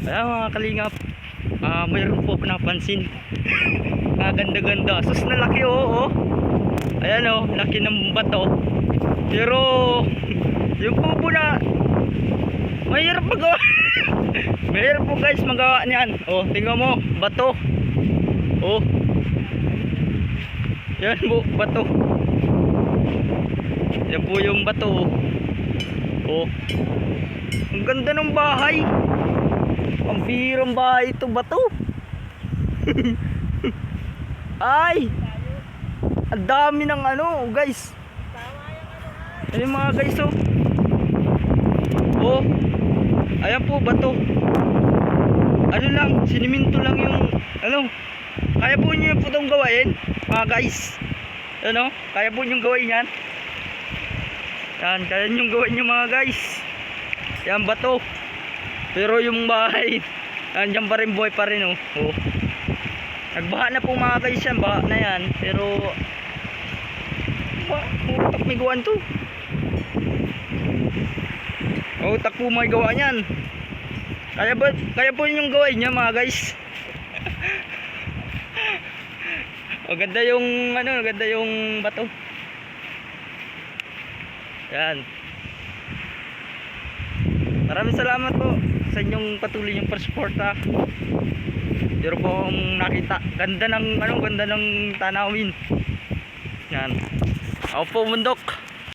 Ayan mga kalingap. Ah, mayroon po napansin. Nga ganda-ganda. Sus na laki oo. Oh, Ayan oh, laki ng bato. Pero yung pupo na mahirap magawa. mahirap po guys magawa niyan. Oh, tingnan mo, bato. Oh. Yan po, bato. Yan po yung bato. Oh. oh. Ang ganda ng bahay. Ang birang bahay ito bato. Ay! Ang dami ng ano, guys. Ayun mga guys, oh. Oh. Ayan po, bato. Ano lang, siniminto lang yung, ano, kaya po nyo po itong gawain, mga guys. Ano, kaya po nyo gawain yan. Yan, kaya nyo gawain nyo mga guys. Yan, bato. Pero yung bahay, nandiyan pa rin buhay pa rin, oh. oh. Nagbaha na po mga guys yan, baha na yan. Pero, ba, utak may gawaan to. Utak po may gawa niyan. Kaya ba, kaya po yung gawain niya mga guys. o ganda yung ano, ganda yung bato. Yan. Maraming salamat po sa inyong patuloy yung persuporta. Pero po akong nakita. Ganda ng ano, ganda ng tanawin. Yan. Ako po bundok.